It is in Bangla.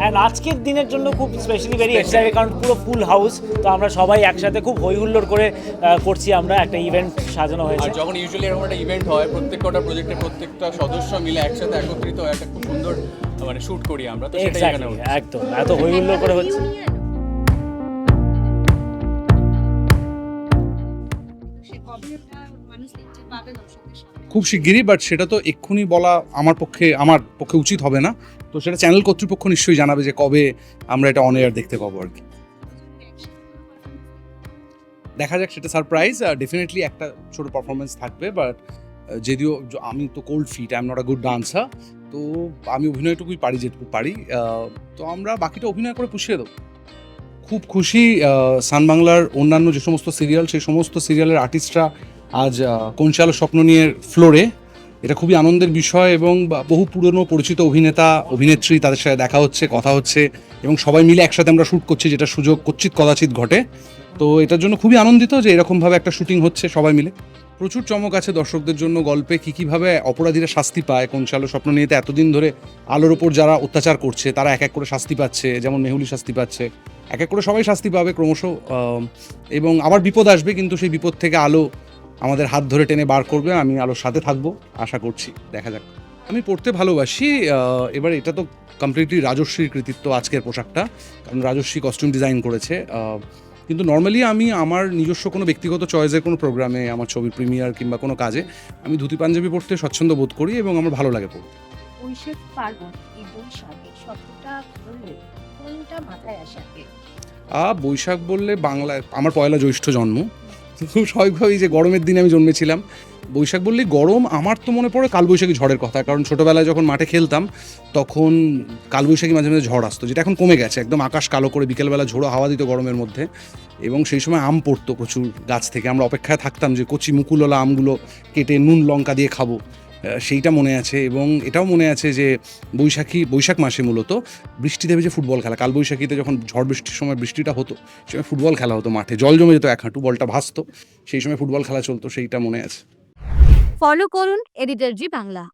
অ্যান্ড আজকের দিনের জন্য খুব স্পেশালি ভেরি এক্সাইটেড কারণ পুরো ফুল হাউস তো আমরা সবাই একসাথে খুব হই হুল্লোড় করে করছি আমরা একটা ইভেন্ট সাজানো আর হয়েছে যখন ইউজুয়ালি এরকম একটা ইভেন্ট হয় প্রত্যেকটা প্রজেক্টের প্রত্যেকটা সদস্য মিলে একসাথে একত্রিত হয় একটা খুব সুন্দর মানে শুট করি আমরা তো সেটাই এখানে হচ্ছে। একদম এত হই হুল্লোড় করে হচ্ছে। খুব শিগগিরই বাট সেটা তো এক্ষুনি বলা আমার পক্ষে আমার পক্ষে উচিত হবে না। তো সেটা চ্যানেল কর্তৃপক্ষ নিশ্চয়ই জানাবে যে কবে আমরা এটা অন এয়ার দেখতে পাবো আর কি। দেখা যাক, সেটা সারপ্রাইজ ডেফিনেটলি একটা ছোট পারফরমেন্স থাকবে বাট যদিও আমি তো cold feet I am not a good dancer তো আমি অভিনয়টুকুই পারি যেটুকু পারি তো আমরা বাকিটা অভিনয় করে পুষিয়ে দেবো। খুব খুশি সানবাংলার সান বাংলার অন্যান্য যে সমস্ত সিরিয়াল সেই সমস্ত সিরিয়ালের আর্টিস্টরা আজ কোনশাল স্বপ্ন নিয়ে ফ্লোরে এটা খুবই আনন্দের বিষয় এবং বহু পুরনো পরিচিত অভিনেতা, অভিনেত্রী তাদের সাথে দেখা হচ্ছে, কথা হচ্ছে এবং সবাই মিলে একসাথে আমরা শ্যুট করছি, যেটা সুযোগ কচ্ছিত কদাচিৎ ঘটে। তো এটার জন্য খুবই আনন্দিত যে এরকমভাবে একটা শুটিং হচ্ছে সবাই মিলে। প্রচুর চমক আছে দর্শকদের জন্য গল্পে, কী, কীভাবে অপরাধীরা শাস্তি পায়, কোন চালো স্বপ্ন নিয়েতে এতদিন ধরে আলোর ওপর যারা অত্যাচার করছে, তারা এক এক করে শাস্তি পাচ্ছে, যেমন মেহুলি শাস্তি পাচ্ছে, এক এক করে সবাই শাস্তি পাবে ক্রমশ এবং আবার বিপদ আসবে, কিন্তু সেই বিপদ থেকে আলো আমাদের হাত ধরে টেনে বার করবে আমি আলোর সাথে থাকব আশা করছি। দেখা যাক। আমি পড়তে ভালোবাসি এবার এটা তো কমপ্লিটলি রাজস্বীর কৃতিত্ব আজকের পোশাকটা কারণ রাজস্বী কস্টিউম ডিজাইন করেছে কিন্তু নর্মালি আমি আমার নিজস্ব কোনো ব্যক্তিগত চয়েসের কোনো প্রোগ্রামে আমার ছবি প্রিমিয়ার কিংবা কোনো কাজে আমি ধুতি পাঞ্জাবি পড়তে স্বচ্ছন্দ বোধ করি এবং আমার ভালো লাগে পড়তে। বৈশাখ পার্বণ এই বৈশাখ শব্দটা কোনটা মাথায় আসে বৈশাখ বললে বাংলায় আমার পয়লা জ্যৈষ্ঠ জন্ম। তো স্বাভাবিকভাবেই যে গরমের দিনে আমি জন্মেছিলাম। বৈশাখ বললে গরম, আমার তো মনে পড়ে কালবৈশাখী ঝড়ের কথা, কারণ ছোটোবেলায় যখন মাঠে খেলতাম, তখন কালবৈশাখী মাঝে মাঝে ঝড় আসতো, যেটা এখন কমে গেছে, একদম আকাশ কালো করে বিকেলবেলা ঝোড়ো হাওয়া দিত গরমের মধ্যে। এবং সেই সময় আম পড়তো প্রচুর গাছ থেকে, আমরা অপেক্ষায় থাকতাম যে কচি মুকুলওয়ালা আমগুলো কেটে নুন লঙ্কা দিয়ে খাব। সেইটা মনে আছে এবং এটাও মনে আছে যে বৈশাখী, বৈশাখ মাসে মূলত বৃষ্টি দেবে যে ফুটবল খেলা। কাল বৈশাখীতে যখন ঝড় বৃষ্টির সময় বৃষ্টিটা হতো সময় ফুটবল খেলা হতো মাঠে। জল জমে যেত এক হাঁটু, বলটা ভাসতো। সেই সময় ফুটবল খেলা চলতো, সেইটা মনে আছে। ফলো করুন এডিটর জি বাংলা